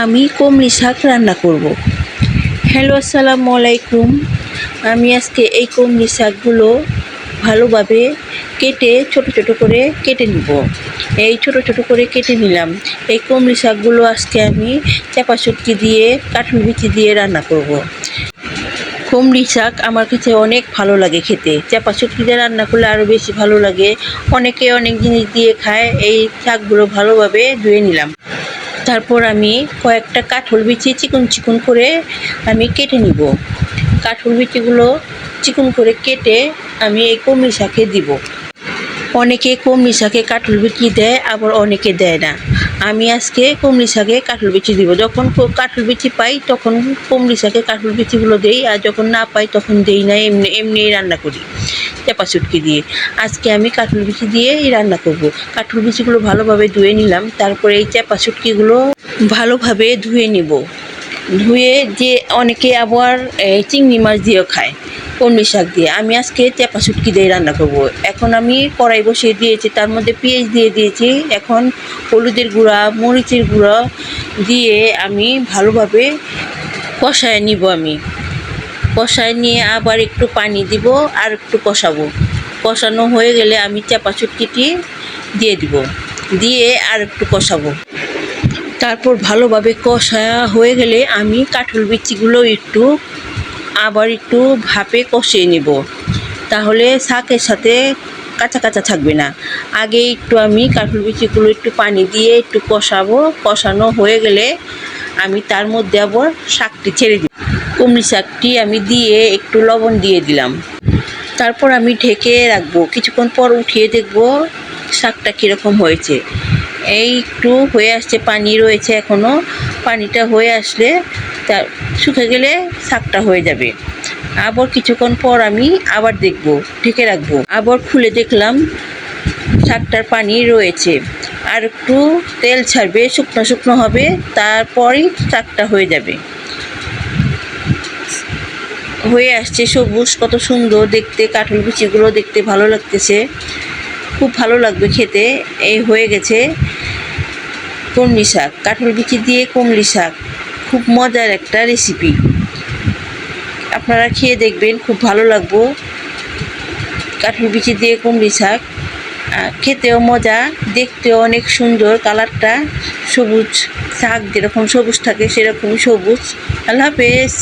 আমি কমলি শাক রান্না করব। হ্যালো, আসসালামু আলাইকুম। আমি আজকে এই কমলি শাকগুলো ভালোভাবে কেটে, ছোট ছোট করে কেটে নিব। এই ছোট ছোট করে কেটে নিলাম। এই কমলি শাকগুলো আজকে আমি চাপা শুটকি দিয়ে কাঠুল বিচি দিয়ে রান্না করব। কুমড়ি শাক আমার কাছে অনেক ভালো লাগে খেতে। চাপা শুটকি দিয়ে রান্না করলে আরও বেশি ভালো লাগে। অনেকে অনেক জিনিস দিয়ে খায়। এই শাকগুলো ভালোভাবে ধুয়ে নিলাম। তারপর আমি কয়েকটা কাঠল বিচি চিকন চিকন করে আমি কেটে নিব। কাঠল বিচিগুলো চিকন করে কেটে আমি এই কুমড়ি শাকে দিব। অনেকে কুমড়ি শাকে কাঠল বিচি দেয়, আবার অনেকে দেয় না। আমি আজকে কুমড়ি শাকে কাঠল বিচি দিব। যখন কাঠল বিচি পাই, তখন কুমড়ি শাকে কাঠল বিচিগুলো দেই, আর যখন না পাই, তখন দেই না, এমনি, এমনিই রান্না করি। চাপা চুটকি দিয়ে। আজকে আমি কাঠল বিচি দিয়েই রান্না করব। কাঠল বিচিগুলো ভালোভাবে ধুয়ে নিলাম, তারপরে এই চাপা চুটকিগুলো ভালোভাবে ধুয়ে নিব। ধুয়ে যে অনেকে আবার চিংড়ি মাছ দিয়েও খায় কলমি শাক দিয়ে। আমি আজকে চেপা শুটকি দিয়ে রান্না করব। এখন আমি কড়াই বসিয়ে দিয়েছি, তার মধ্যে পেঁয়াজ দিয়ে দিয়েছি। এখন হলুদের গুঁড়া, মরিচের গুঁড়া দিয়ে আমি ভালোভাবে কষায় নিব আমি। কষায় নিয়ে আবার একটু পানি দিব আর একটু কষাবো। কষানো হয়ে গেলে আমি চাপা চুটকিটি দিয়ে দিব। দিয়ে আর একটু কষাবো। তারপর ভালোভাবে কষা হয়ে গেলে আমি কাঠল বিচিগুলো একটু আবার একটু ভাপে কষিয়ে নেব। তাহলে শাকের সাথে কাঁচা কাঁচা থাকবে না। আগে একটু আমি কাঠল বিচিগুলো একটু পানি দিয়ে একটু কষাবো। কষানো হয়ে গেলে আমি তার মধ্যে আবার শাকটি ছেড়ে দিই কুমড়ি শাকটি আমি দিয়ে একটু লবণ দিয়ে দিলাম। তারপর আমি ঢেকে রাখব। কিছুক্ষণ পর উঠিয়ে দেখব শাকটা কীরকম হয়েছে। এই একটু হয়ে আসছে, পানি রয়েছে এখনও পানিটা হয়ে আসলে তা শুকে গেলে শাকটা হয়ে যাবে। আবার কিছুক্ষণ পর আমি আবার দেখব, ঢেকে রাখব। আবার খুলে দেখলাম শাকটার পানি রয়েছে। আর একটু তেল ছাড়বে, শুকনো শুকনো হবে, তারপরই শাকটা হয়ে যাবে। হয়ে আসছে সবুজ, কত সুন্দর দেখতে, কাঠল বিচিগুলো দেখতে ভালো লাগতেছে। খুব ভালো লাগবে খেতে। এই হয়ে গেছে কমলি শাক, কাঠল বিচি দিয়ে কমলি শাক। খুব মজার একটা রেসিপি আপনারা খেয়ে দেখবেন, খুব ভালো লাগবো। কাঠল বিচি দিয়ে কমলি শাক। খেতেও মজা, দেখতেও অনেক সুন্দর কালারটা। সবুজ শাক যেরকম সবুজ থাকে, সেরকমই সবুজ। আল্লাহ হাফেজ।